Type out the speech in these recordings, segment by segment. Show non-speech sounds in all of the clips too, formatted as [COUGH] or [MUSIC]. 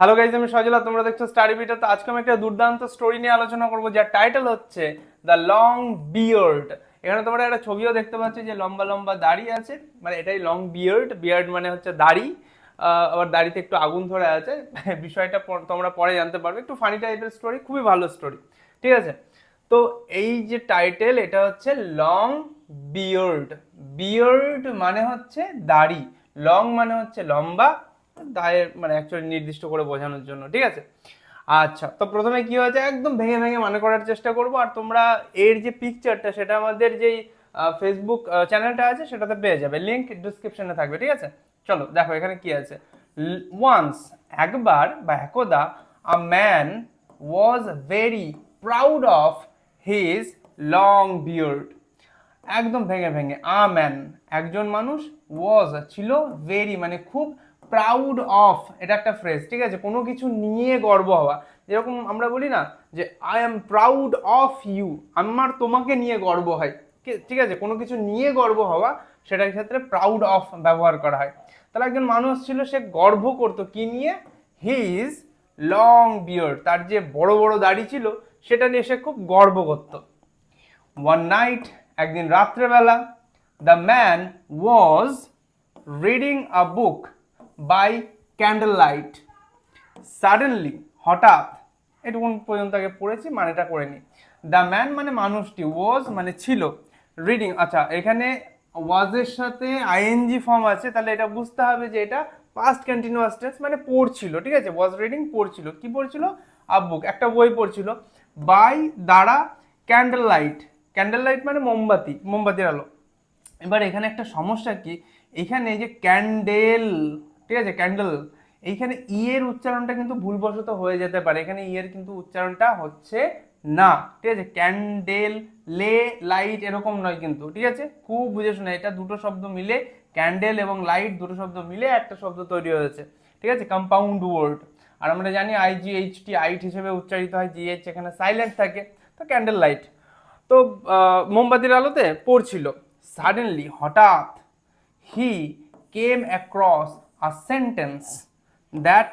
Hello guys আমি সজলা, তোমরা দেখছ স্টাডি বিটা তো আজকে আমি একটা দুর্দান্ত স্টোরি নিয়ে আলোচনা করব, যার টাইটেল হচ্ছে দ্য লং বিয়ার্ড এখানে তোমরা একটা ছবিও দেখতে পাচ্ছ যে লম্বা লম্বা দাড়ি আছে মানে এটাই লং বিয়ার্ড বিয়ার্ড মানে হচ্ছে দাড়ি। আবার দাড়িতে একটু আগুন ধরে আছে। [LAUGHS] বিষয়টা তোমরা পরে জানতে পারবে। একটু ফানি টাইপের স্টোরি খুবই ভালো স্টোরি ঠিক আছে? তো এই যে টাইটেল এটা হচ্ছে লং বিয়ার্ড বিয়ার্ড মানে হচ্ছে দাড়ি। লং মানে হচ্ছে লম্বা। দায়ের মানে অ্যাকচুয়ালি নির্দিষ্ট করে বোঝানোর জন্য, ঠিক আছে? আচ্ছা তো প্রথমে কি হয়েছে? একদম ভেঙে ভেঙে মনে করার চেষ্টা করব, আর তোমরা এর যে পিকচারটা সেটা আমাদের যেই ফেসবুক চ্যানেলটা আছে, সেটাতে পেয়ে যাবে। লিংক ডিসক্রিপশনে থাকবে, ঠিক আছে? চলো, দেখো এখানে কি আছে। ওয়ান্স একবার বা একদা a man was very proud of his long beard একদম ভেঙে ভেঙে আ ম্যান একজন মানুষ ওয়াজ ছিল ভেরি মানে খুব প্রাউড অফ এটা একটা ফ্রেজ ঠিক আছে? কোনো কিছু নিয়ে গর্ব হওয়া। যেরকম আমরা বলি না যে I am proud of you আমার তোমাকে নিয়ে গর্ব হয়। ঠিক আছে? কোনো কিছু নিয়ে গর্ব হওয়া, সেটার ক্ষেত্রে প্রাউড অফ ব্যবহার করা হয়। তাহলে একজন মানুষ ছিল, সে গর্ব করতো। কি নিয়ে? হিজ লং বিয়ার্ড তার যে বড় বড় দাড়ি ছিল, সেটা নিয়ে সে খুব গর্ব করতো। ওয়ান নাইট একদিন রাত্রেবেলা the man was reading a book by candle light suddenly হঠাৎ এটুকুন পর্যন্ত আগে পড়েছি? মানেটা করে নি দ্য ম্যান মানে মানুষটি ওয়াজ মানে ছিল। রিডিং আচ্ছা এখানে ওয়াজের সাথে আইএনজি ফর্ম আছে, তাহলে এটা বুঝতে হবে যে এটা পাস্ট কন্টিনিউয়াস টেন্স মানে পড়ছিল, ঠিক আছে? ওয়াজ রিডিং পড়ছিল। কি পড়ছিল? আ বুক একটা বই পড়ছিল। বাই দ্বারা ক্যান্ডেল লাইট ক্যান্ডেল লাইট মানে মোমবাতি, মোমবাতির আলো। এবার এখানে একটা সমস্যা কি? এখানে যে ক্যান্ডেল ঠিক আছে, ক্যান্ডেল। এইখানে ই এর উচ্চারণটা কিন্তু ভুলবশত হয়ে যেতে পারে। এখানে ই এর কিন্তু উচ্চারণটা হচ্ছে না। ঠিক আছে, ক্যান্ডেল, লে, লাইট এরকম নয় কিন্তু, ঠিক আছে? খুব বুঝে শুনে, এটা দুটো শব্দ মিলে ক্যান্ডেল এবং লাইট দুটো শব্দ মিলে একটা শব্দ তৈরি হয়েছে। ঠিক আছে কম্পাউন্ড ওয়ার্ড আর আমরা জানি আই জি এইচ টি আইট হিসেবে উচ্চারিত হয় জি এইচ এখানে সাইলেন্ট থাকে, তো ক্যান্ডেল লাইট তো মোমবাতির আলোতে পড়ছিল। সাডেনলি হঠাৎ he came across a sentence that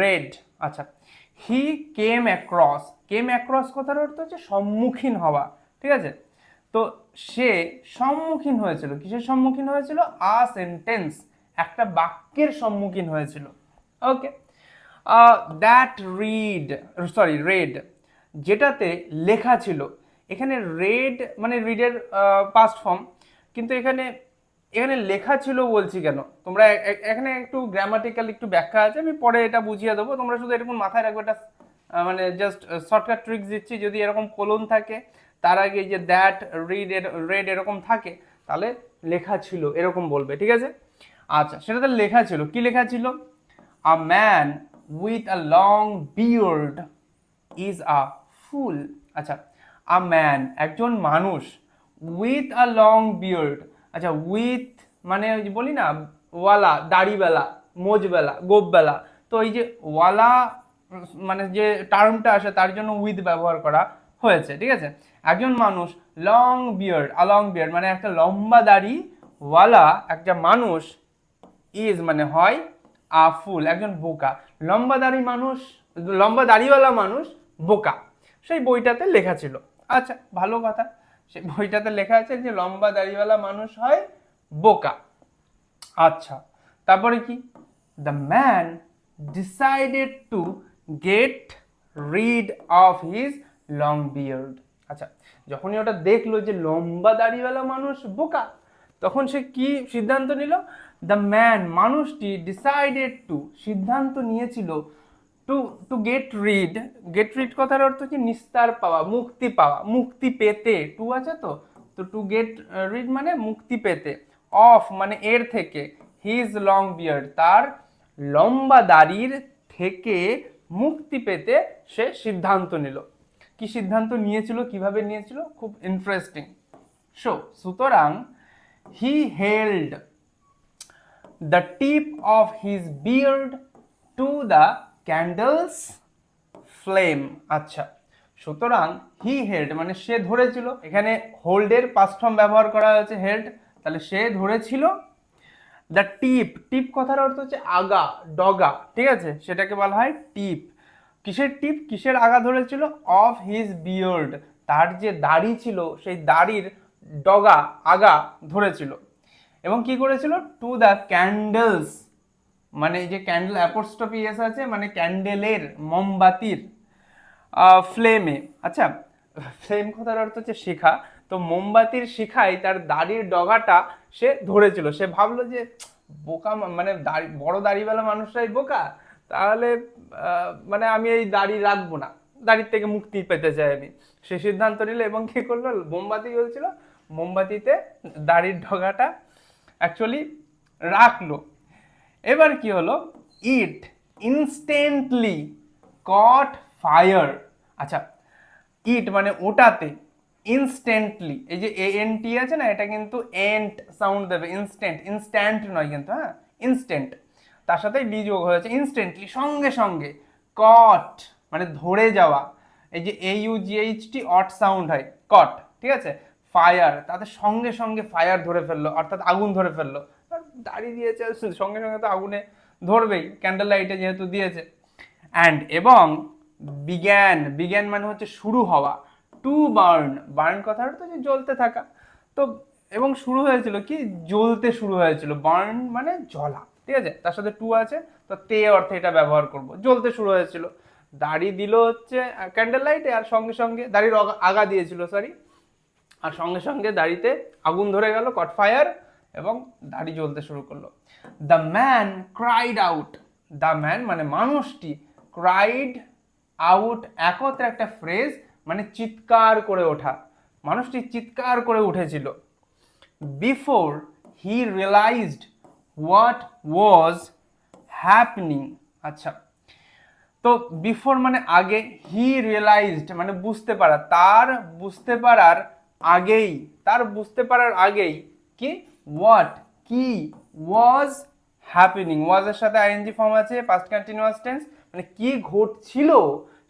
read আচ্ছা he came across came across কথার অর্থ হচ্ছে সম্মুখীন হওয়া, ঠিক আছে? তো সে সম্মুখীন হয়েছিল, কিসের সম্মুখীন হয়েছিল? আ সেন্টেন্স একটা বাক্যের সম্মুখীন হয়েছিল okay that read sorry read যেটাতে লেখা ছিল, এখানে রেড মানে রিডের পাস্ট ফর্ম কিন্তু এখানে এখানে লেখা ছিল বলছি কেন? তোমরা এখানে একটু গ্রামাটিক্যাল একটু ব্যাখ্যা আছে, আমি পরে এটা বুঝিয়ে দেবো। তোমরা শুধু এরকম মাথায় রাখবে, এটা মানে জাস্ট শর্টকাট ট্রিক্স দিচ্ছি। যদি এরকম কোলন থাকে, তার আগে যে দ্যাট রিড রেড এরকম থাকে, তাহলে লেখা ছিল, এরকম বলবে, ঠিক আছে? আচ্ছা সেটা সেটাতে লেখা ছিল। কি লেখা ছিল? A man with a long beard is a fool আচ্ছা আ ম্যান একজন মানুষ উইথ আ লং বিয়ার্ড আচ্ছা উইথ মানে ওই যে বলি না, ওয়ালা, দাড়িবেলা, মোজবেলা গোপবেলা তো এই যে ওয়ালা মানে যে টার্মটা আসে, তার জন্য উইথ ব্যবহার করা হয়েছে, ঠিক আছে? একজন মানুষ long beard a long beard মানে একটা লম্বা দাড়ি, ওয়ালা একটা মানুষ ইজ মানে হয় আ ফুল, একজন বোকা। লম্বা দাড়ি মানুষ, লম্বা দাড়িওয়ালা মানুষ বোকা। সেই বইটাতে লেখা ছিল। আচ্ছা ভালো কথা। সেই বইটাতে লেখা আছে যে লম্বা দাড়িওয়ালা মানুষ হয় বোকা। আচ্ছা তারপরে কি? The man decided to get rid of his long beard আচ্ছা যখনই ওটা দেখল যে লম্বা দাড়িওয়ালা মানুষ বোকা, তখন সে কি সিদ্ধান্ত নিল? দ্য ম্যান মানুষটি ডিসাইডেড টু সিদ্ধান্ত নিয়েছিল to to get rid get rid কথার অর্থ কি নিস্তার পাওয়া, মুক্তি পাওয়া, মুক্তি পেতে। টু আছে তো? তো টু গেট রিড মানে মুক্তি পেতে। অফ মানে এর থেকে। হিজ লং বিয়ার্ড তার লম্বা দাড়ির থেকে মুক্তি পেতে সে সিদ্ধান্ত নিল। কি সিদ্ধান্ত নিয়েছিল, কীভাবে নিয়েছিল? খুব ইন্টারেস্টিং সো সুতরাং he held the tip of his beard to the candle's flame আচ্ছা। সুতরাং হি হেল্ড মানে সে ধরেছিল। এখানে হোল্ডের পাস্ট ব্যবহার করা হয়েছে, হেল্ড। তাহলে সে ধরেছিল দ্য টিপ। টিপ কথার অর্থ হচ্ছে আগা, ডগা, ঠিক আছে? সেটাকে বলা হয় টিপ। কিসের টিপ? কিসের আগা ধরেছিল? Of his beard. তার যে দাড়ি ছিল, সেই দাড়ির ডগা, আগা ধরেছিল। এবং কি করেছিল? To the candles. মানে যে ক্যান্ডেল অ্যাপোস্টপি এস আছে মানে ক্যান্ডেলের মোমবাতির ফ্লেমে আচ্ছা ফ্লেম কথার অর্থ হচ্ছে শিখা। তো মোমবাতির শিখায় তার দাড়ির ডগাটা সে ধরেছিল। সে ভাবলো যে, বোকা মানে দাড়ি, বড় দাড়িওয়ালা মানুষরাই বোকা, তাহলে মানে আমি এই দাড়ি রাখব না। দাড়ির থেকে মুক্তি পেতে চাই আমি। সে সিদ্ধান্ত নিল এবং কী করল? মোমবাতি জ্বলছিল। মোমবাতিতে দাড়ির ডগাটা অ্যাকচুয়ালি রাখল। এবার কি হলো? ইট ইনস্ট্যান্টলি কট ফায়ার আচ্ছা ইট মানে ওটাতে ইনস্ট্যান্টলি এই যে এ এন টি আছে না, এটা কিন্তু এন্ট সাউন্ড দেবে ইনস্ট্যান্ট ইনস্ট্যান্ট নয় কিন্তু হ্যাঁ? ইনস্ট্যান্ট তার সাথে ডি যোগ হয়েছে ইনস্ট্যান্টলি সঙ্গে সঙ্গে কট মানে ধরে যাওয়া। এই যে A U G H T ought sound হয় কট ঠিক আছে? ফায়ার তাতে সঙ্গে সঙ্গে ফায়ার ধরে ফেলল, অর্থাৎ আগুন ধরে ফেলল। দাঁড়িয়ে দিয়েছে, সঙ্গে সঙ্গে তো আগুনে ধরবেই ক্যান্ডেল লাইটে যেহেতু দিয়েছে। অ্যান্ড এবং বিজ্ঞান বিজ্ঞান মানে হচ্ছে শুরু হওয়া টু বার্ন বার্ন কথাটা তো যে জ্বলতে থাকা। তো এবং শুরু হয়েছিল কি? জ্বলতে শুরু হয়েছিল। বার্ন মানে জ্বলা, ঠিক আছে? তার সাথে টু আছে, তো তে অর্থে এটা ব্যবহার করব। জ্বলতে শুরু হয়েছিল। দাড়ি দিল হচ্ছে ক্যান্ডেল লাইটে আর সঙ্গে সঙ্গে দাড়ির আগা দিয়েছিল সরি আর সঙ্গে সঙ্গে দাড়িতে আগুন ধরে গেল কট ফায়ার এবং দাড়ি জ্বলতে শুরু করল। The man cried out the man মানে মানুষটি ক্রাইড আউট একত্রে একটা ফ্রেজ মানে চিৎকার করে ওঠা। মানুষটি চিৎকার করে উঠেছিল। Before he realised what was happening আচ্ছা তো বিফোর মানে আগে হি রিয়েলাইজড মানে বুঝতে পারা, তার বুঝতে পারার আগেই, তার বুঝতে পারার আগেই কি হোয়াট কি ওয়াজ হ্যাপেনিং ওয়াজের সাথে আইএনজি ফর্ম আছে পাস্ট কন্টিনিউয়াস টেন্স মানে কি ঘটছিল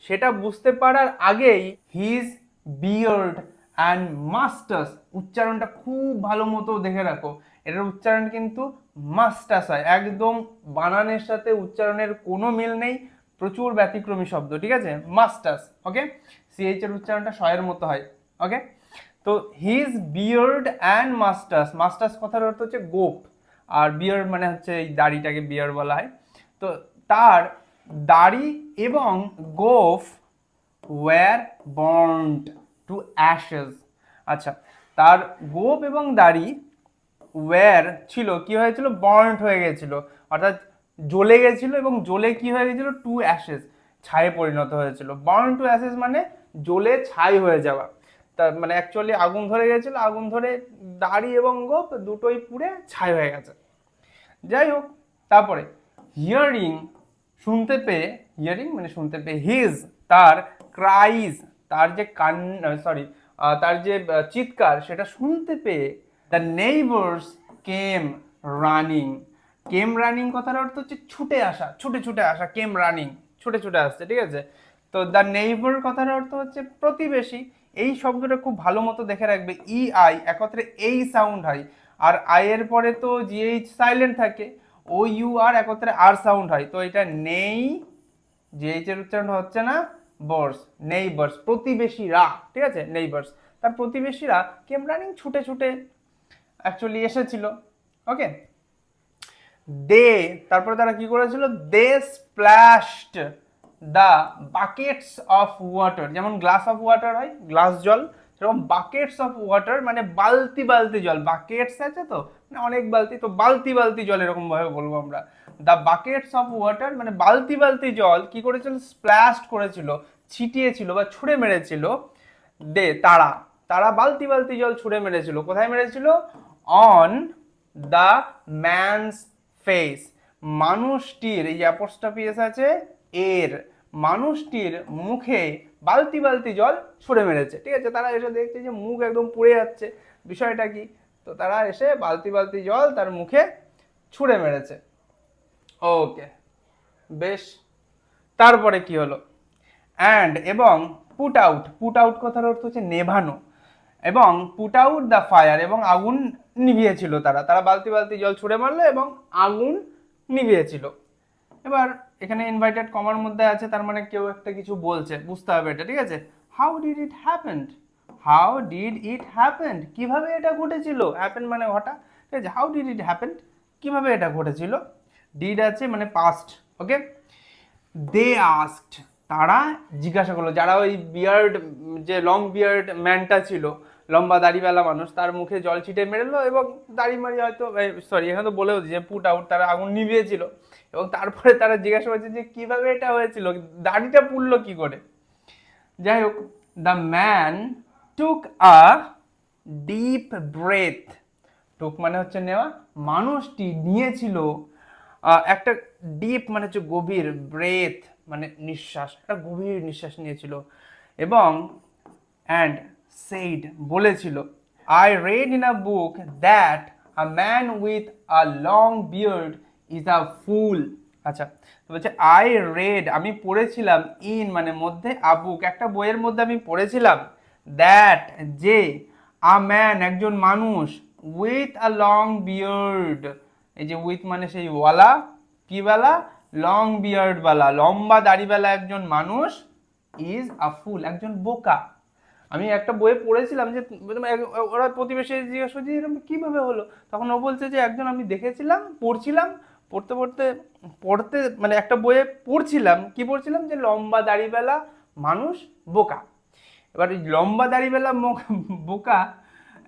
সেটা বুঝতে পারার আগেই হিজ বিয়ার্ড অ্যান্ড মাস্টার্স উচ্চারণটা খুব ভালো মতো দেখে রাখো। এটার উচ্চারণ কিন্তু মাস্টার্স হয়, একদম বানানের সাথে উচ্চারণের কোনো মিল নেই, প্রচুর ব্যতিক্রমী শব্দ, ঠিক আছে? মাস্টার্স ওকে সিএইচ এর উচ্চারণটা শয়ের মতো হয় ওকে তো his beard and masters masters কথার অর্থ হচ্ছে গোপ, আর বিয়ার্ড মানে হচ্ছে এই দাড়িটাকে বিয়ার্ড বলা হয়। তো তার দাড়ি এবং গোফ ওয়ার বর্নড টু অ্যাশেস আচ্ছা তার গোপ এবং দাড়ি ওয়ার ছিল, কি হয়েছিল? বার্নড হয়ে গেছিল। অর্থাৎ জ্বলে গেছিল এবং জ্বলে কি হয়ে গেছিল? টু অ্যাশেস ছায়ে পরিণত হয়েছিল। বার্ন টু অ্যাশেস মানে জ্বলে ছাই হয়ে যাওয়া। মানে অ্যাকচুয়ালি আগুন ধরে গেছিল, আগুন ধরে দাড়ি এবং গোপ দুটোই পুড়ে ছাই হয়ে গেছে। যাই হোক, তারপরে হিয়ারিং শুনতে পেয়ে হিয়ারিং মানে শুনতে পেয়ে হিজ তার ক্রাইজ তার যে কান সরি তার যে চিৎকার সেটা শুনতে পেয়ে the neighbours came running came running কথার অর্থ হচ্ছে ছুটে আসা, ছুটে ছুটে আসা কেম রানিং ছুটে ছুটে আসছে, ঠিক আছে? তো দ্য নেইবার কথার অর্থ হচ্ছে প্রতিবেশী। এই শব্দটা খুব ভালো মতো দেখে রাখবে। ই আই একত্রে এই সাউন্ড হয়। আর আই এর পরে তো জিএইচ সাইলেন্ট থাকে। ও ইউ আর একত্রে আর সাউন্ড হয়। তো এটা নেই। জিএইচ এর উচ্চারণ হচ্ছে না বর্স নেইবার্স প্রতিবেশীরা, ঠিক আছে? নেইবার্স তার প্রতিবেশীরা কেম রানিং ছুটে ছুটে অ্যাকচুয়ালি এসেছিল। ওকে দে তারপরে তারা কি করেছিল? They splashed the buckets of water যেমন গ্লাস অফ ওয়াটার হয় গ্লাস জল, সেরকম বাকেটস অফ ওয়াটার মানে বালতি বালতি জল বাকেটস আছে তো? মানে অনেক বালতি, তো বালতি বালতি জল এরকম ভাবে বলব আমরা। দ্য বাকেটস অফ ওয়াটার মানে বালতি বালতি জল কি করেছিল? স্প্ল্যাশড করেছিল, ছিটিয়েছিল বা ছুঁড়ে মেরেছিল দে, তারা। তারা বালতি বালতি জল ছুঁড়ে মেরেছিল। কোথায় মেরেছিল? অন দ্য ম্যানস ফেস মানুষটির, এই অ্যাপোস্ট্রফিএস আছে, এর। মানুষটির মুখে বালতি বালতি জল ছুঁড়ে মেরেছে। ঠিক আছে? তারা এসে দেখছে যে মুখ একদম পুড়ে যাচ্ছে। বিষয়টা কি? তো তারা এসে বালতি বালতি জল তার মুখে ছুঁড়ে মেরেছে। ওকে বেশ। তারপরে কি হলো? অ্যান্ড এবং পুট আউট পুট আউট কথার অর্থ হচ্ছে নেভানো। এবং পুট আউট দ্য ফায়ার এবং আগুন নিভিয়েছিল তারা। তারা বালতি বালতি জল ছুঁড়ে মারলো এবং আগুন নিভিয়েছিল। এবার এখানে ইনভাইটেড কমার মধ্যে আছে, তার মানে কেউ একটা কিছু বলছে, বুঝতে হবে এটা, ঠিক আছে? How did it happened how did it happened কীভাবে এটা ঘটেছিল? হ্যাপেন মানে ঘটা ঠিক আছে? হাউ ডিড ইট হ্যাপেন্ড কীভাবে এটা ঘটেছিল? ডিড আছে মানে পাস্ট ওকে দে আস্কড তারা জিজ্ঞাসা করল, যারা ওই বিয়ার্ড যে লং বিয়ার্ড ম্যানটা ছিল লম্বা দাড়িওয়ালা মানুষ, তার মুখে জল ছিটে মেরেলো এবং দাড়ি মারি হয়তো সরি এখানে তো বলেও যে পুট আউট তারা আগুন নিভিয়েছিল। এবং তারপরে তারা জিজ্ঞাসা করছে যে কীভাবে এটা হয়েছিল, দাড়িটা পুড়লো কি করে? যাই হোক the man took a deep breath took মানে হচ্ছে নেওয়া, মানুষটি নিয়েছিল একটা ডিপ মানে হচ্ছে গভীর ব্রেথ মানে নিঃশ্বাস, একটা গভীর নিঃশ্বাস নিয়েছিল। এবং অ্যান্ড সেইড বলেছিল I read in a book that a man with a long beard is a fool আচ্ছা তো বলছে আই রেড আমি পড়েছিলাম ইন মানে মধ্যে আ বুক একটা বইয়ের মধ্যে আমি পড়েছিলাম দ্যাট যে আ ম্যান একজন মানুষ উইথ আ লং বিয়ার্ড এই যে উইথ মানে সেই ওয়ালা, কি বেলা? লং বিয়ার্ড বালা, লম্বা দাড়িওয়ালা একজন মানুষ ইজ আ ফুল একজন বোকা। আমি একটা বইয়ে পড়েছিলাম যে ওরা প্রতিবেশী জিজ্ঞাসা করছে এরকম কীভাবে হলো? তখন ও বলছে যে, একজন আমি দেখেছিলাম, পড়ছিলাম, পড়তে পড়তে পড়তে মানে একটা বইয়ে পড়ছিলাম। কি পড়ছিলাম? যে লম্বা দাড়িওয়ালা মানুষ বোকা। এবার লম্বা দাড়িওয়ালা মো- বোকা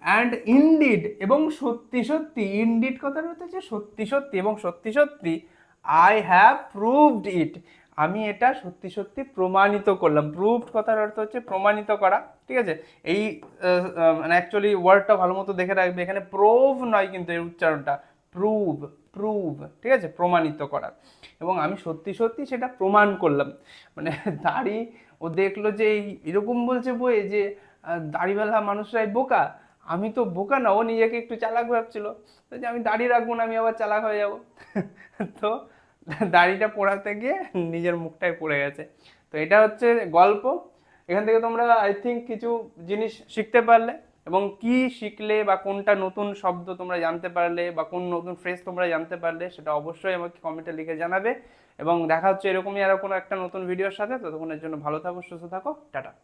অ্যান্ড ইনডিড এবং সত্যি সত্যি ইনডিড কথাটা হচ্ছে সত্যি সত্যি এবং সত্যি সত্যি আই হ্যাভ প্রুভড ইট আমি এটা সত্যি সত্যি প্রমাণিত করলাম। প্রুভড কথার অর্থ হচ্ছে প্রমাণিত করা, ঠিক আছে? এই মানে অ্যাকচুয়ালি ওয়ার্ডটা ভালো মতো দেখে রাখবে। এখানে প্রুভ নয় কিন্তু এর উচ্চারণটা। প্রুভ প্রুভ ঠিক আছে? প্রমাণিত করা। এবং আমি সত্যি সত্যি সেটা প্রমাণ করলাম। মানে দাড়ি, ও দেখল যে এই, এরকম বলছে বইয়ে যে দাড়িওয়ালা মানুষরাই বোকা। আমি তো বোকা না, ও নিজেকে একটু চালাক ভাবছিল। যে আমি দাড়ি রাখব না, আমি আবার চালাক হয়ে যাব। [LAUGHS] তো দাড়িটা পড়াতে গিয়ে নিজের মুখটাই পড়ে গেছে। তো এটা হচ্ছে গল্প। এখান থেকে তোমরা আই থিঙ্ক কিছু জিনিস শিখতে পারলে এবং কি শিখলে বা কোনটা নতুন শব্দ তোমরা জানতে পারলে বা কোন নতুন ফ্রেজ তোমরা জানতে পারলে সেটা অবশ্যই আমাকে কমেন্টে লিখে জানাবে। এবং দেখা হচ্ছে এরকমই আরও কোনো একটা নতুন ভিডিওর সাথে। ততক্ষণের জন্য ভালো থাকো, সুস্থ থাকো, টাটা।